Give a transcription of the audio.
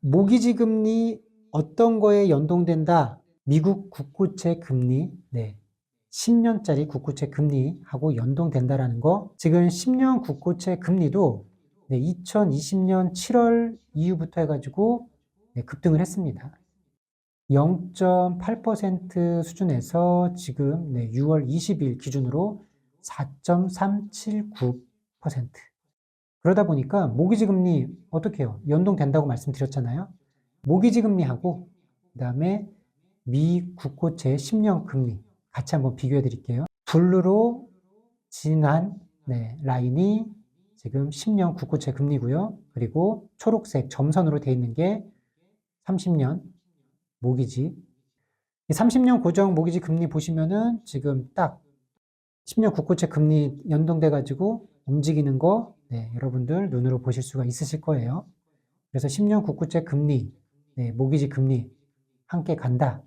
모기지 금리 어떤 거에 연동된다? 미국 국고채 금리, 네. 10년짜리 국고채 금리하고 연동된다라는 거. 지금 10년 국고채 금리도 네, 2020년 7월 이후부터 해가지고 네, 급등을 했습니다. 0.8% 수준에서 지금 네, 6월 20일 기준으로 4.379%. 그러다 보니까 모기지 금리 어떻게 해요? 연동된다고 말씀드렸잖아요. 모기지 금리하고 그다음에 미 국고채 10년 금리 같이 한번 비교해 드릴게요. 블루로 진한 네, 라인이 지금 10년 국고채 금리고요. 그리고 초록색 점선으로 되어 있는 게 30년 모기지. 이 30년 고정 모기지 금리 보시면은 지금 딱 10년 국고채 금리 연동돼 가지고 움직이는 거 네, 여러분들 눈으로 보실 수가 있으실 거예요. 그래서 10년 국고채 금리, 네, 모기지 금리 함께 간다.